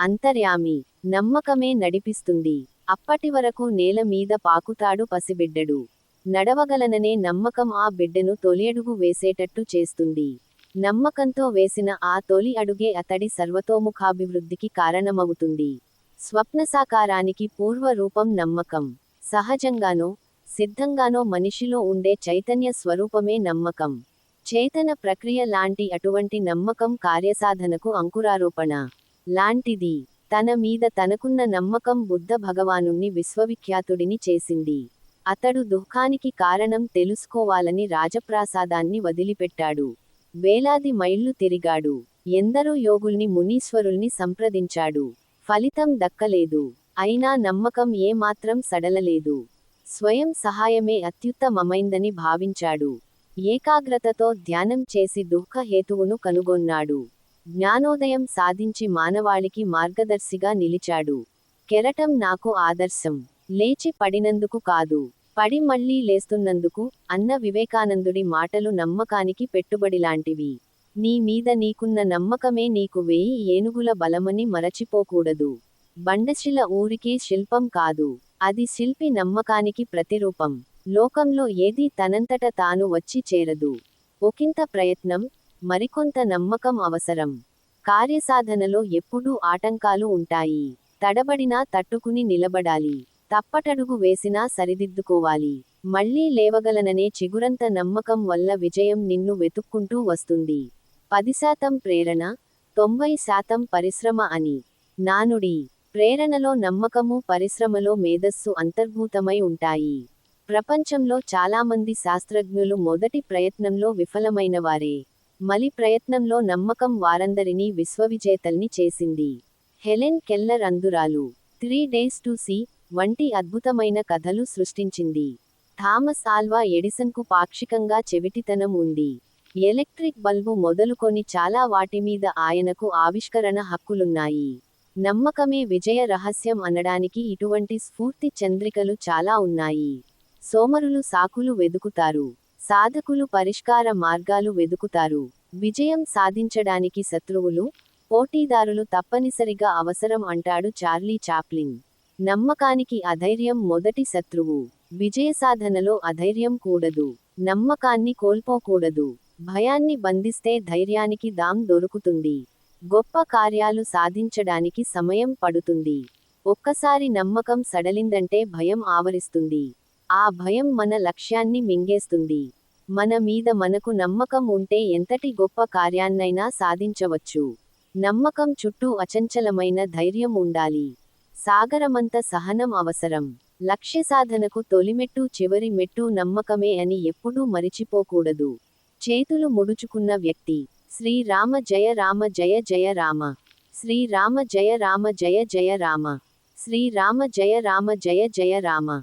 అంతర్యామి నమ్మకమే నడిపిస్తుంది. అప్పటివరకు నేల మీద పాకుతాడు పసిబిడ్డడు. నడవగలననే నమ్మకం ఆ బిడ్డను తొలియడుగు వేసేటట్టు చేస్తుంది. నమ్మకంతో వేసిన ఆ తొలి అడుగే అతడి సర్వతోముఖాభివృద్ధికి కారణమవుతుంది. స్వప్నసాకారానికి పూర్వ రూపం నమ్మకం. సహజంగానో సిద్ధంగానో మనిషిలో ఉండే చైతన్య స్వరూపమే నమ్మకం. చేతన ప్రక్రియ లాంటి అటువంటి నమ్మకం కార్యసాధనకు అంకురారోపణ. లాంటిది. తన మీద తనకున్న నమ్మకం బుద్ధ భగవానుణ్ణి విశ్వవిఖ్యాతుడిని చేసింది. అతడు దుఃఖానికి కారణం తెలుసుకోవాలని రాజప్రాసాదాన్ని వదిలిపెట్టాడు. వేలాది మైళ్ళు తిరిగాడు. ఎందరో యోగుల్ని మునీశ్వరుల్ని సంప్రదించాడు. ఫలితం దక్కలేదు. అయినా నమ్మకం ఏమాత్రం సడలలేదు. స్వయం సహాయమే అత్యుత్తమమైందని భావించాడు. ఏకాగ్రతతో ధ్యానం చేసి దుఃఖ హేతువును కనుగొన్నాడు. జ్ఞానోదయం సాధించి మానవాళికి మార్గదర్శిగా నిలిచాడు. కెరటం నాకు ఆదర్శం. లేచి పడినందుకు కాదు. పడి మళ్ళీ లేస్తున్నందుకు అన్న వివేకానందుడి మాటలు నమ్మకానికి పెట్టుబడిలాంటివి. నీ మీద నీకున్న నమ్మకమే నీకు వేయి ఏనుగుల బలమని మరచిపోకూడదు. బండశిల ఊరికే శిల్పం కాదు. అది శిల్పి నమ్మకానికి ప్రతిరూపం. లోకంలో ఏదీ తనంతట తాను వచ్చి చేరదు. ఒకంత ప్రయత్నం మరికొంత నమ్మకం అవసరం. కార్యసాధనలో ఎప్పుడూ ఆటంకాలు ఉంటాయి. తడబడినా తట్టుకుని నిలబడాలి. తప్పటడుగు వేసినా సరిదిద్దుకోవాలి. మళ్ళీ లేవగలననే చిగురంత నమ్మకం వల్ల విజయం నిన్ను వెతుక్కుంటూ వస్తుంది. పది శాతం ప్రేరణ తొంభై శాతం పరిశ్రమ అని. నానుడి ప్రేరణలో నమ్మకము పరిశ్రమలో మేధస్సు అంతర్భూతమై ఉంటాయి. ప్రపంచంలో చాలామంది శాస్త్రజ్ఞులు మొదటి ప్రయత్నంలో విఫలమైనవారే. మలి ప్రయత్నంలో నమ్మకం వారందరినీ విశ్వవిజేతల్ని చేసింది. హెలెన్ కెల్లర్ అందురాలు త్రీ డేస్ టు సీ వంటి అద్భుతమైన కథలు సృష్టించింది. థామస్ ఆల్వా ఎడిసన్కు పాక్షికంగా చెవిటితనం ఉంది. ఎలక్ట్రిక్ బల్బు మొదలుకొని చాలా వాటి మీద ఆయనకు ఆవిష్కరణ హక్కులున్నాయి. నమ్మకమే విజయ రహస్యం అనడానికి ఇటువంటి స్ఫూర్తి చంద్రికలు చాలా ఉన్నాయి. సోమరులు సాకులు వెదుకుతారు. సాధకులు పరిష్కార మార్గాలు వెదుకుతారు. విజయం సాధించడానికి శత్రువులు పోటీదారులు తప్పనిసరిగా అవసరం అంటాడు చార్లీ చాప్లిన్. నమ్మకానికి అధైర్యం మొదటి శత్రువు. విజయసాధనలో అధైర్యం కూడదు. నమ్మకాన్ని కోల్పోకూడదు. భయాన్ని బంధిస్తే ధైర్యానికి దాం దొరుకుతుంది. గొప్ప కార్యాలు సాధించడానికి సమయం పడుతుంది. ఒక్కసారి నమ్మకం సడలిందంటే భయం ఆవరిస్తుంది. ఆ భయం మన లక్ష్యాన్ని మింగేస్తుంది. మన మీద మనకు నమ్మకం ఉంటే ఎంతటి గొప్ప కార్యాన్నైనా సాధించవచ్చు. నమ్మకం చుట్టూ అచంచలమైన ధైర్యం ఉండాలి. సాగరమంత సహనం అవసరం. లక్ష్య సాధనకు తొలిమెట్టు చివరి మెట్టు నమ్మకమే అని ఎప్పుడూ మరిచిపోకూడదు. చేతులు ముడుచుకున్న వ్యక్తి. శ్రీరామ జయ రామ జయ జయ రామ. శ్రీరామ జయ రామ జయ జయ రామ. శ్రీరామ జయ రామ జయ జయ రామ.